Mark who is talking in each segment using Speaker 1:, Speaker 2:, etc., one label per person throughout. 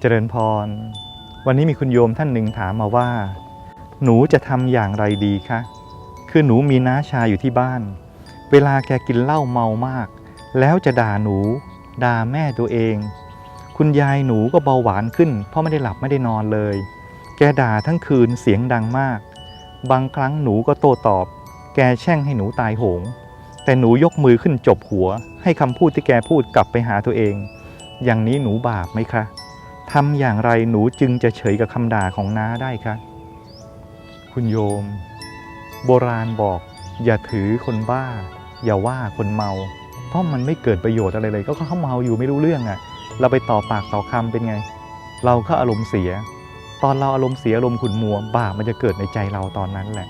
Speaker 1: เจริญพร วันนี้มีคุณโยมท่านหนึ่งถามมาว่า หนูจะทำอย่างไรดีคะ คือหนูมีน้าชายอยู่ที่บ้าน เวลาแกกินเหล้าเมามาก แล้วจะด่าหนู ด่าแม่ตัวเอง คุณยายหนูก็เบาหวานขึ้น เพราะไม่ได้หลับไม่ได้นอนเลย แกด่าทั้งคืนเสียงดังมาก บางครั้งหนูก็โต้ตอบ แกแช่งให้หนูตายโหง แต่หนูยกมือขึ้นจบหัว ให้คำพูดที่แกพูดกลับไปหาตัวเอง อย่างนี้หนูบาปไหมคะ ทำอย่างไรหนูจึงจะเฉยกับคำด่าของน้าได้คะคุณโยม โบราณบอก อย่าถือคนบ้า อย่าว่าคนเมา เพราะมันไม่เกิดประโยชน์อะไรเลย ก็เขาเมาอยู่ไม่รู้เรื่องอะ่ะ เราไปต่อปากต่อคำเป็นไง เราก็อารมณ์เสีย ตอนเราอารมณ์เสียอารมณ์ขุนมัวบาปมันจะเกิดในใจเราตอนนั้นแหละ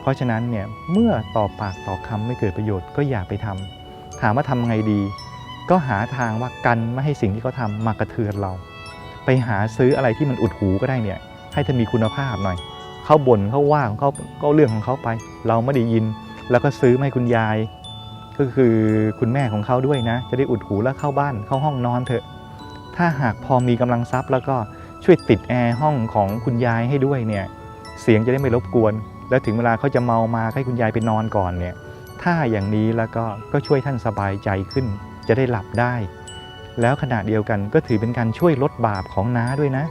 Speaker 1: เพราะฉะนั้นเนี่ยเมื่อต่อปากต่อคำไม่เกิดประโยชน์ก็อย่าไปทำถามว่าทำไงดี ก็หาทางว่ากันไม่ให้สิ่งที่เขาทำมากระเทือนเรา หาซื้ออะไรที่มันอุดหูก็ได้เนี่ย ให้ท่านมีคุณภาพหน่อย เขาบ่นเขาว่าของเขาก็เรื่องของเขาไป เราไม่ได้ยิน แล้วก็ซื้อมาให้คุณยาย ก็คือคุณแม่ของเขาด้วยนะ จะได้อุดหูแล้วเข้าบ้านเข้าห้องนอนเถอะ ถ้าหากพอมีกำลังทรัพย์แล้วก็ช่วยติดแอร์ห้องของคุณยายให้ด้วยเนี่ย เสียงจะได้ไม่รบกวน แล้วถึงเวลาเขาจะเมามาให้คุณยายไปนอนก่อนเนี่ย ถ้าอย่างนี้แล้วก็ก็ช่วยท่านสบายใจขึ้น จะได้หลับได้ แล้วขณะเดียวกันก็ถือเป็นการช่วยลดบาปของน้าด้วยนะ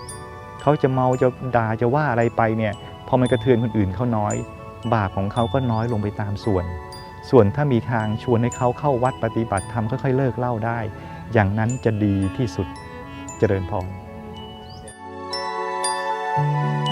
Speaker 1: เขาจะเมาจะด่าจะว่าอะไรไปเนี่ยพอมันกระเทือนคนอื่นเขาน้อย บาปของเขาก็น้อยลงไปตามส่วน ส่วนถ้ามีทางชวนให้เขาเข้าวัดปฏิบัติธรรมค่อยๆเลิกเล่าได้ อย่างนั้นจะดีที่สุดจเจริญพร thank you